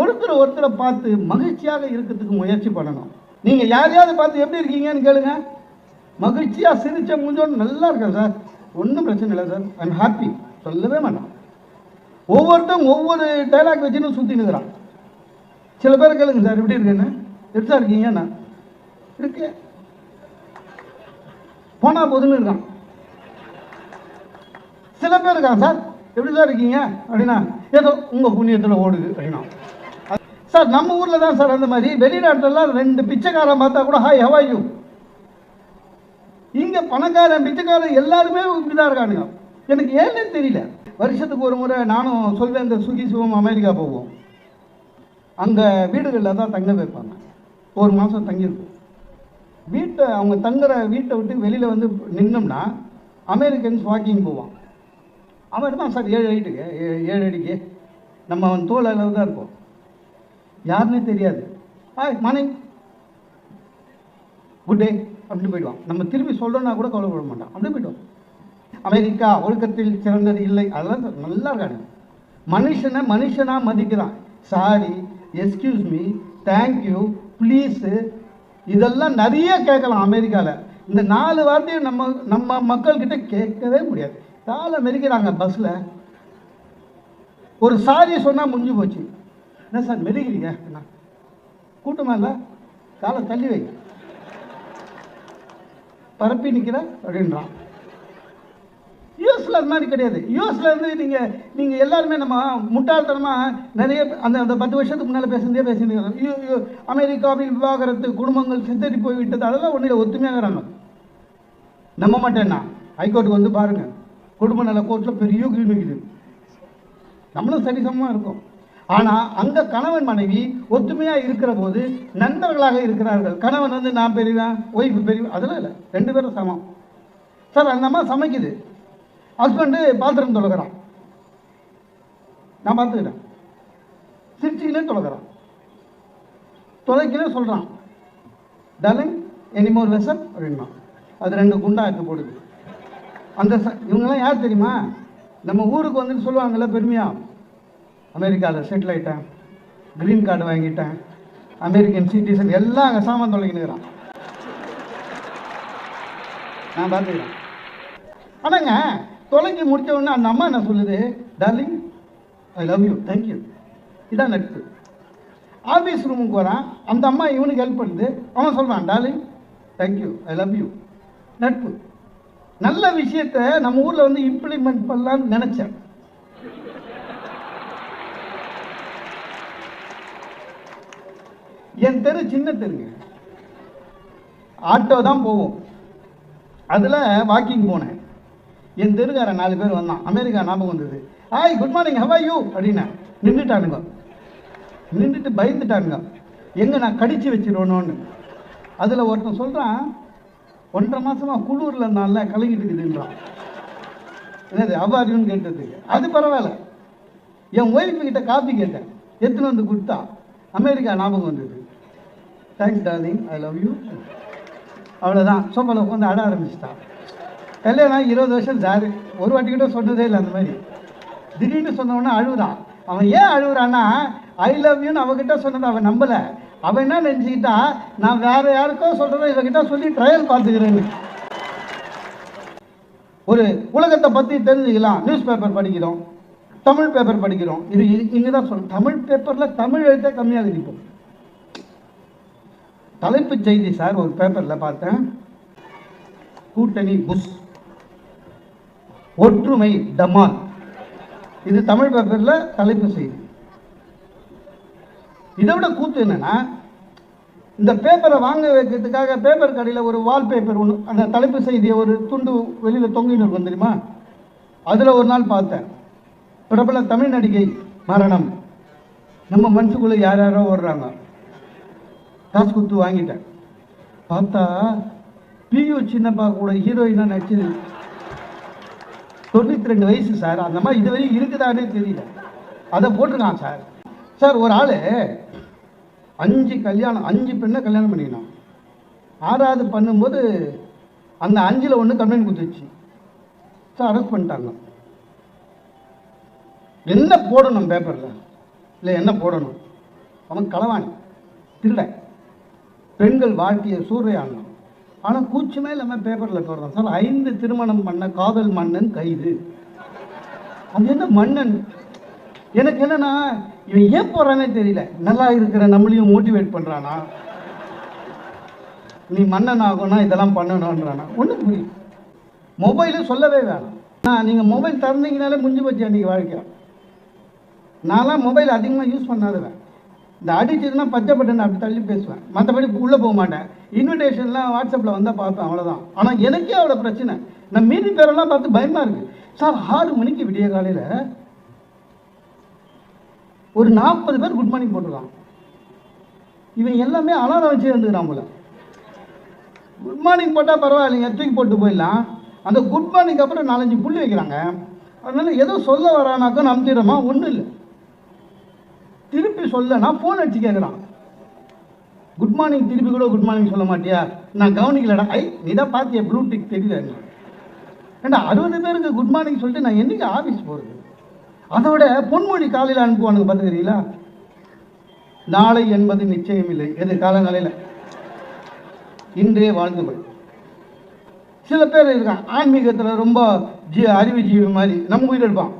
ஒருத்தர் ஒருத்தரை பார்த்து மகிழ்ச்சியாக இருக்கிறதுக்கு முயற்சி பண்ணணும். நீங்கள் யாரையாவது பார்த்து எப்படி இருக்கீங்கன்னு கேளுங்க. மகிழ்ச்சியாக சிரிச்ச முடிஞ்சோன்னு நல்லா இருக்கேன் சார். ஒன்றும் பிரச்சனை இல்லை சார். ஐம் ஹாப்பி சொல்லவே மாட்டான். ஒவ்வொருத்தரும் ஒவ்வொரு டைலாக் வச்சுன்னு சுற்றினுக்கிறான் சில பேர் கேளுங்க சார். எப்படி இருக்குன்னு எப்படி சார் இருக்கீங்க நான் போனால் போனா போதுன்னு இருக்கான். சில பேர் இருக்கான் சார். எப்படி சார் இருக்கீங்க? அப்படின்னா ஏதோ உங்கள் புண்ணியத்தில் ஓடுது அப்படின்னா. சார் நம்ம ஊரில் தான் சார் அந்த மாதிரி. வெளிநாட்டுலலாம் ரெண்டு பிச்சைக்காரன் பார்த்தா கூட ஹாய் ஹவாயு இங்கே பணக்காரன் பிச்சைக்காரன் எல்லாருமே இப்படி தான் இருக்கானுங்க. எனக்கு ஏன்னு தெரியல. வருஷத்துக்கு ஒரு முறை நானும் சொல்வேன் இந்த சுகி சிவம் அமெரிக்கா போவோம். அங்கே வீடுகளில் தான் தங்க வைப்பாங்க. ஒரு மாதம் தங்கியிருக்கும். வீட்டை அவங்க தங்குற வீட்டை விட்டு வெளியில் வந்து நின்னோம்னா அமெரிக்கன்ஸ் வாக்கிங் போவான். அவன் தான் சார் ஏழு அடிட்டுக்கு ஏ- ஏழு அடிக்கு. நம்ம அவன் தோல் அளவு தான் இருப்போம் யாருன்னே தெரியாது. ஆய் மார்னிங் குட் டே அப்படின்னு போயிடுவான். நம்ம திரும்பி சொல்கிறோன்னா கூட கவலைப்பட மாட்டான். அப்படியே போயிடுவான். அமெரிக்கா ஒழுக்கத்தில் சிறந்தது இல்லை. அதெல்லாம் நல்லா இருக்காங்க மனுஷனை மனுஷனாக மதிக்கிறான். Sorry excuse me thank you please இதெல்லாம் நிறைய கேட்கலாம் அமெரிக்காவில் இந்த நாலு வார்த்தையும் நம்ம நம்ம மக்கள்கிட்ட கேட்கவே முடியாது. காலை மெரிக்கிறாங்க பஸ்ஸில் ஒரு சாரி சொன்னால் முடிஞ்சு போச்சு. என்ன சார் மெரிக்கிறீங்க என்ன கூட்டமா இல்லை காலை தள்ளி வை. பரப்பி நிற்கிற அப்படின்றான். யூஎஸ்ல அது மாதிரி கிடையாது. யூஎஸ்ல இருந்து நீங்கள் நீங்க எல்லாருமே நம்ம முட்டாள்தனமாக நிறைய அந்த அந்த பத்து வருஷத்துக்கு முன்னால் பேசுனதே பேசிட்டு அமெரிக்காவில் விவாகரத்து குடும்பங்கள் சித்தறி போய்விட்டது அதெல்லாம் ஒன்றில் ஒத்துமையாகிறாங்க. நம்ப மாட்டேன்னா ஹைகோர்ட்டுக்கு வந்து பாருங்கள் குடும்ப நல கோர்ட்டில் பெரிய கிரீன் நம்மளும் சரிசமமாக இருக்கும். ஆனால் அந்த கணவன் மனைவி ஒத்துமையாக இருக்கிற போது நண்பர்களாக இருக்கிறார்கள். கணவன் வந்து நான் பெரியவன் ஒய்ஃபு பெரியவன் அதெல்லாம் இல்லை. ரெண்டு பேரும் சமம். சார் அந்த அம்மா சமைக்குது. ஹஸ்பண்டு பாத்திரம் தொலைகிறான் நான் பார்த்துக்கிறேன். சிரிச்சுக்கினே தொலைகிறான் தொலைக்கினே சொல்கிறான் டார்லிங் எனிமோர் வெசன் அப்படின்னா. அது ரெண்டு குண்டா எடுத்து போடுது. அந்த ச இவங்கெல்லாம் யார் தெரியுமா? நம்ம ஊருக்கு வந்துட்டு சொல்லுவாங்கல்ல பெருமையாக அமெரிக்காவில் செட்டில் ஆகிட்டேன் க்ரீன் கார்டு வாங்கிட்டேன். அமெரிக்கன் சிட்டிசன் எல்லாம் அங்கே சாமான் தொலைக்கினுக்கிறான் நான் பார்த்துக்கிறேன். ஆனாங்க தொலைக்கி முடித்த உடனே அந்த அம்மா என்ன சொல்லுது? Darling I love you thank you இதான் நட்பு. ஆஃபீஸ் ரூமுக்கு வரான். அந்த அம்மா இவனுக்கு ஹெல்ப் பண்ணுது. அவன் சொல்கிறான் darling thank you I love you நட்பு. நல்ல விஷயத்த நம்ம ஊரில் வந்து இம்ப்ளிமெண்ட் பண்ணலான்னு நினச்சேன். என் தெரு சின்ன தெருங்க ஆட்டோ தான் போவோம். அதில் வாக்கிங் போனேன். என் தெருக்காரன் நாலு பேர் வந்தான். அமெரிக்கா ஞாபகம் வந்தது. Hi good morning how you அப்படின்னா நின்றுட்டானுங்க. நின்றுட்டு பயந்துட்டானுங்க. எங்கே நான் கடிச்சு வச்சிருவணும்னு அதில் ஒருத்தன் சொல்கிறான் ஒன்றரை மாதமாக குளூரில் இருந்தால கலங்கிட்டு இருக்குதுன்றான் என்னது அவ்வாரியும்னு கேட்டதுக்கு அது பரவாயில்ல. என் ஒய்ஃபு கிட்ட காப்பி கேட்டேன். எடுத்துன்னு வந்து கொடுத்தா அமெரிக்கா ஞாபகம் வந்தது. Thanks darling I love you அவ்வளோதான் சோஃபாவில் உட்காந்து ஆட ஆரம்பிச்சிட்டான் கல்யாணம் இருபது வருஷம் சாரு. ஒரு வாட்டி கிட்ட சொன்னதே இல்லை அந்த மாதிரி. திடீர்னு சொன்னவொன்னே அழுகுறான் அவன் ஏன் அழுகுறான்னா ஐ லவ் யூன்னு அவகிட்ட சொன்னதை அவன் நம்பலை. அவன் என்ன நினச்சிக்கிட்டா நான் வேற யாருக்கோ சொல்கிறத இவகிட்ட சொல்லி ட்ரையல் பார்த்துக்கிறேன்னு. ஒரு உலகத்தை பற்றி தெரிஞ்சுக்கலாம். நியூஸ் பேப்பர் படிக்கிறோம். தமிழ் பேப்பர் படிக்கிறோம். இது இங்கே தான் சொல்ல தமிழ் பேப்பரில் தமிழ் எழுத்தே கம்மியாக இருக்கும் தலைப்புச் செய்தி சார் ஒரு பேப்பரில் பார்த்தேன். கூட்டணி புஷ். ஒற்றுமை டமால். இது தமிழ் பேப்பரில் தலைப்பு செய்தி. இதை விட கூத்து என்னன்னா இந்த பேப்பரை வாங்க வைக்கிறதுக்காக பேப்பர் கடையில் ஒரு வால்பேப்பர் ஒன்று அந்த தலைப்பு செய்தியை ஒரு துண்டு வெளியில் தொங்கிட்டு இருக்கும் தெரியுமா? அதில் ஒரு நாள் பார்த்தேன். பிரபல தமிழ் நடிகை மரணம். நம்ம மனசுக்குள்ளே யார் யாரோ ஓடுறாங்க. காசு கொடுத்து வாங்கிட்டேன். பார்த்தா பியு சின்னப்பா கூட ஹீரோயினாக நடிச்சது. தொண்ணூற்றி ரெண்டு வயசு சார். அந்த மாதிரி இது வரையும் இருக்குதானே தெரியல. அதை போட்டிருக்கான் சார். சார் ஒரு ஆள் அஞ்சு கல்யாணம் அஞ்சு பெண்ணை கல்யாணம் பண்ணிக்கணும் ஆறாவது பண்ணும்போது அந்த அஞ்சில் ஒன்று கம்ப்ளைண்ட் கொடுத்துச்சு. சார் அரெஸ்ட் பண்ணிட்டாங்க. என்ன போடணும் பேப்பரில் இல்லை என்ன போடணும்? அவன் களவாணி. திருடன். பெண்கள் வாழ்க்கையை சூறையாடணும். ஆனால் கூச்சமே இல்லாமல் பேப்பரில் போடுறான் சார் ஐந்து திருமணம் பண்ண காதல் மன்னன் கைது. அது என்ன மன்னன்? எனக்கு என்னன்னா இவன் ஏன் போறானே தெரியல. நல்லா இருக்கிற நம்மளையும் மோட்டிவேட் பண்றானா? நீ மன்னன் ஆகும்னா இதெல்லாம் பண்ணணுன்றானா ஒன்றும் புரியும் மொபைலு சொல்லவே வேணாம். நான் நீங்கள் மொபைல் திறந்தீங்கனாலே முடிஞ்சு போச்சு அன்றைக்கி வாழ்க்கை. நான்லாம் மொபைல் அதிகமாக யூஸ் பண்ணாதவன். இந்த அடிச்சதுன்னா பச்சை பட்டன் அப்படி தள்ளி பேசுவேன். மற்றபடி உள்ளே போக மாட்டேன். இன்விடேஷன்லாம் வாட்ஸ்அப்பில் வந்தால் பார்ப்பேன் அவ்வளோதான் ஆனால் எனக்கே அவ்வளோ பிரச்சனை. நான் மீதி பேரெல்லாம் பார்த்து பயமாக இருக்குது சார் ஆறு மணிக்கு விடிய காலையில் ஒரு நாற்பது பேர் குட் மார்னிங் போட்டிருக்கான். இவன் எல்லாமே அலாரம் வச்சு இருந்துக்கிறான் போல. குட் மார்னிங் போட்டால் பரவாயில்லைங்க தூக்கி போட்டு போயிடலாம். அந்த குட் மார்னிங் அப்புறம் நாலஞ்சு புள்ளி வைக்கிறாங்க. அதனால் ஏதோ சொல்ல வரானாக்கா நம்பிடுறோமா? ஒன்றும் இல்லை. சொல்லனா ஃபோன் அடிச்சு கேட்குறான் குட் மார்னிங் திருப்பி கூட குட் மார்னிங் சொல்ல மாட்டியா? நான் கவனிக்கலடா. ஐ நீ தான் பார்த்தியா ப்ளூ டிக் தெரியல ஏண்டா அறுபது பேருக்கு குட் மார்னிங் சொல்லிட்டு நான் என்றைக்கு ஆஃபீஸ் போகிறது அதோட பொன்மொழி காலையில் அனுப்புவானுங்க பார்த்துக்கிறீங்களா நாளை என்பது நிச்சயம் இல்லை. எது காலநிலையில் இன்றே வாழ்ந்துகள் சில பேர் இருக்கான் ஆன்மீகத்தில் ரொம்ப ஜி அறிவு ஜீவி மாதிரி. நம்ம உயிரிழப்பான்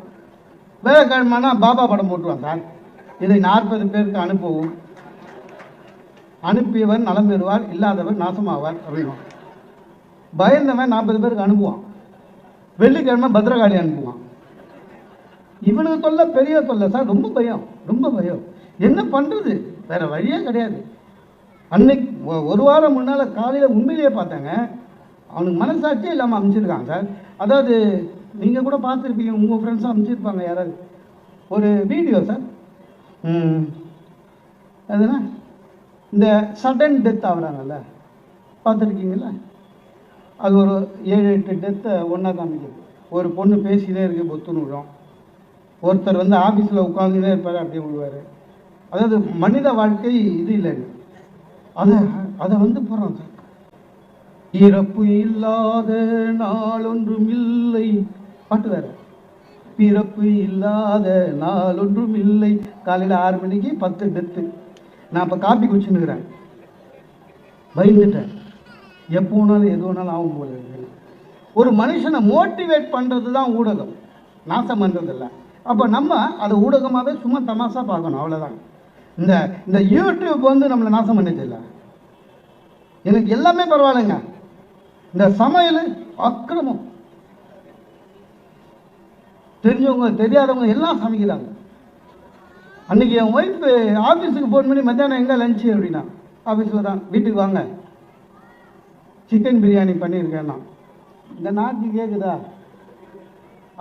வேலைக்கிழமைனா பாபா படம் போட்டுருவான் சார். இதை நாற்பது பேருக்கு அனுப்பவும். அனுப்பியவர் நலம் பெறுவார் இல்லாதவர் நாசமாவார் அப்படின்னும் பயந்தவன் நாற்பது பேருக்கு அனுப்புவான். வெள்ளிக்கிழமை பத்திரகாளி அனுப்புவான். இவனுக்கு சொல்ல பெரிய தொல்லை. சார் ரொம்ப பயம் ரொம்ப பயம். என்ன பண்ணுறது வேற வழியே கிடையாது. அன்னைக்கு ஒரு வாரம் முன்னால் காலையில் உண்மையிலேயே பார்த்தாங்க. அவனுக்கு மனசாட்சியே இல்லாமல் அமைச்சிருக்காங்க சார். அதாவது நீங்கள் கூட பார்த்துருப்பீங்க உங்கள் ஃப்ரெண்ட்ஸும் அமைச்சிருப்பாங்க யாராவது. ஒரு வீடியோ சார். அதுனா இந்த சடன் டெத் ஆகிறாங்கல்ல பார்த்துருக்கீங்களா அது ஒரு ஏழு எட்டு டெத்தை ஒன்றா காமிக்குது. ஒரு பொண்ணு பேசினே இருக்குது பொத்துன்னு விழும். ஒருத்தர் வந்து ஆஃபீஸில் உட்காந்துனே இருப்பார் அப்படியே விழுவார். அதாவது மனித வாழ்க்கை இது இல்லைங்க அதை அதை வந்து போகிறோம் சார் இறப்பு இல்லாத நாளொன்றும் இல்லை. பாட்டு வேறு. பிறப்பு இல்லாத நாளொன்றும் இல்லை. காலையில் ஆறு மணிக்கு பத்து டெத்து. நான் இப்போ காப்பி குடிச்சுன்னுக்கிறேன். பயந்துட்டேன். எப்போ வேணாலும் எது வேணாலும் ஆகும் போல ஒரு மனுஷனை மோட்டிவேட் பண்ணுறது தான் ஊடகம். நாசம் பண்ணுறதில்ல அப்போ நம்ம அதை ஊடகமாகவே சும்மா தமாசா பார்க்கணும். அவ்வளோதான் இந்த இந்த யூடியூப் வந்து நம்மளை நாசம் பண்ணதில்லை எனக்கு எல்லாமே பரவாயில்லைங்க. இந்த சமையல் அக்கிரமம். தெரிஞ்சவங்க தெரியாதவங்க எல்லாம் சமைக்கிறாங்க. அன்றைக்கி என் ஒய்ஃபு ஆஃபீஸுக்கு ஃபோன் பண்ணி மத்தியானம் எங்கே லஞ்சு அப்படின்னா ஆஃபீஸில் தான் வீட்டுக்கு வாங்க. சிக்கன் பிரியாணி பண்ணியிருக்கேன் நான் இந்த நாக்கு கேட்குதா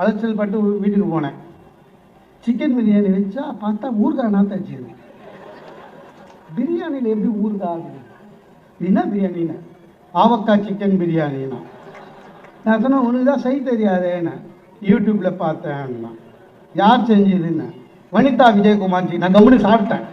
அலைச்சல் பட்டு வீட்டுக்கு போனேன். சிக்கன் பிரியாணி வச்சா பார்த்தா ஊறுகாய் நான் வச்சுருந்தேன். பிரியாணியில் எப்படி ஊறுகாய் ஆகுது? என்ன பிரியாணின்னு? ஆவக்காய் சிக்கன் பிரியாணின்னா. நான் சொன்னேன் உனக்கு தான் செய்ய தெரியாதேன்னு. யூடியூப்பில் பார்த்தேன். யார் செஞ்சதுன்னு? வனிதா விஜயகுமார்ஜி நான் கம்முன்னு சாப்பிட்டேன்.